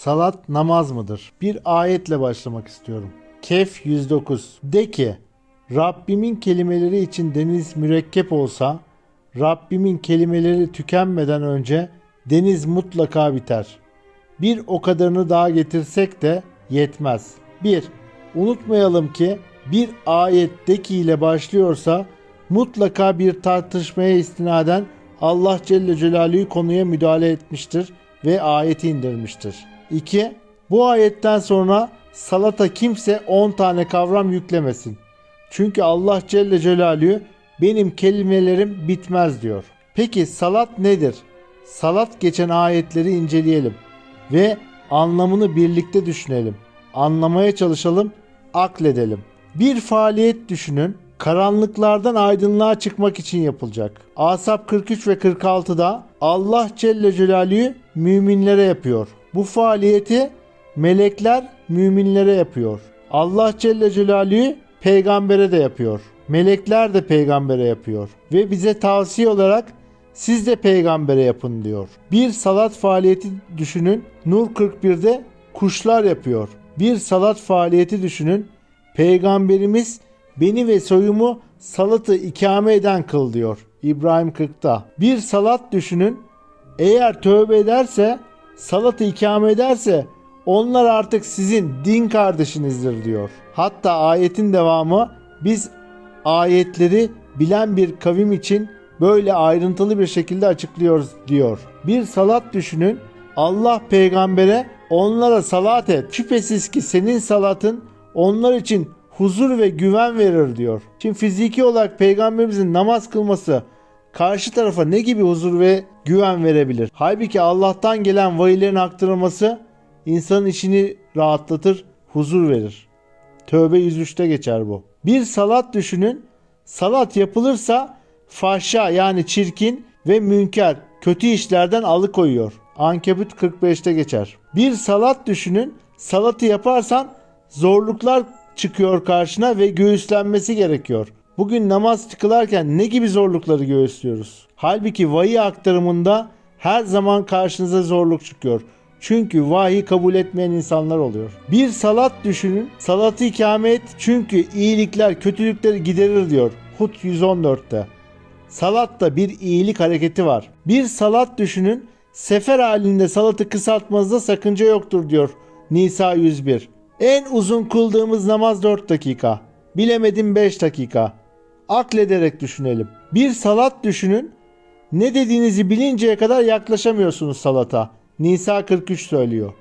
Salat namaz mıdır? Bir ayetle başlamak istiyorum. Kehf 109. De ki, Rabbimin kelimeleri için deniz mürekkep olsa, Rabbimin kelimeleri tükenmeden önce deniz mutlaka biter. Bir o kadarını daha getirsek de yetmez. 1. Unutmayalım ki bir ayet de ki ile başlıyorsa mutlaka bir tartışmaya istinaden Allah Celle Celaluhu konuya müdahale etmiştir ve ayeti indirmiştir. 2. Bu ayetten sonra salata kimse 10 tane kavram yüklemesin. Çünkü Allah Celle Celaluhu benim kelimelerim bitmez diyor. Peki salat nedir? Salat geçen ayetleri inceleyelim ve anlamını birlikte düşünelim. Anlamaya çalışalım, akledelim. Bir faaliyet düşünün. Karanlıklardan aydınlığa çıkmak için yapılacak. Asap 43 ve 46'da Allah Celle Celaluhu müminlere yapıyor. Bu faaliyeti melekler müminlere yapıyor. Allah Celle Celaluhu peygambere de yapıyor. Melekler de peygambere yapıyor. Ve bize tavsiye olarak siz de peygambere yapın diyor. Bir salat faaliyeti düşünün. Nur 41'de kuşlar yapıyor. Bir salat faaliyeti düşünün. Peygamberimiz beni ve soyumu salatı ikame eden kıl diyor. İbrahim 40'ta. Bir salat düşünün. Eğer tövbe ederse, salatı ikame ederse onlar artık sizin din kardeşinizdir diyor. Hatta ayetin devamı biz ayetleri bilen bir kavim için böyle ayrıntılı bir şekilde açıklıyoruz diyor. Bir salat düşünün. Allah peygambere onlara salat et. Şüphesiz ki senin salatın onlar için huzur ve güven verir diyor. Şimdi fiziki olarak peygamberimizin namaz kılması karşı tarafa ne gibi huzur ve güven verebilir? Halbuki Allah'tan gelen vahiylerin aktarılması insanın işini rahatlatır, huzur verir. Tövbe 103'te geçer bu. Bir salat düşünün. Salat yapılırsa fahşa yani çirkin ve münker kötü işlerden alıkoyuyor. Ankebut 45'te geçer. Bir salat düşünün. Salatı yaparsan zorluklar çıkıyor karşına ve göğüslenmesi gerekiyor. Bugün namaz kılarken ne gibi zorlukları göğüslüyoruz? Halbuki vahiy aktarımında her zaman karşınıza zorluk çıkıyor. Çünkü vahiy kabul etmeyen insanlar oluyor. Bir salat düşünün. Salatı ikame et. Çünkü iyilikler kötülükleri giderir diyor. Hud 114'te. Salatta bir iyilik hareketi var. Bir salat düşünün. Sefer halinde salatı kısaltmanızda sakınca yoktur diyor. Nisa 101. En uzun kıldığımız namaz 4 dakika. Bilemedim 5 dakika. Aklederek düşünelim. Bir salat düşünün. Ne dediğinizi bilinceye kadar yaklaşamıyorsunuz salata. Nisa 43 söylüyor.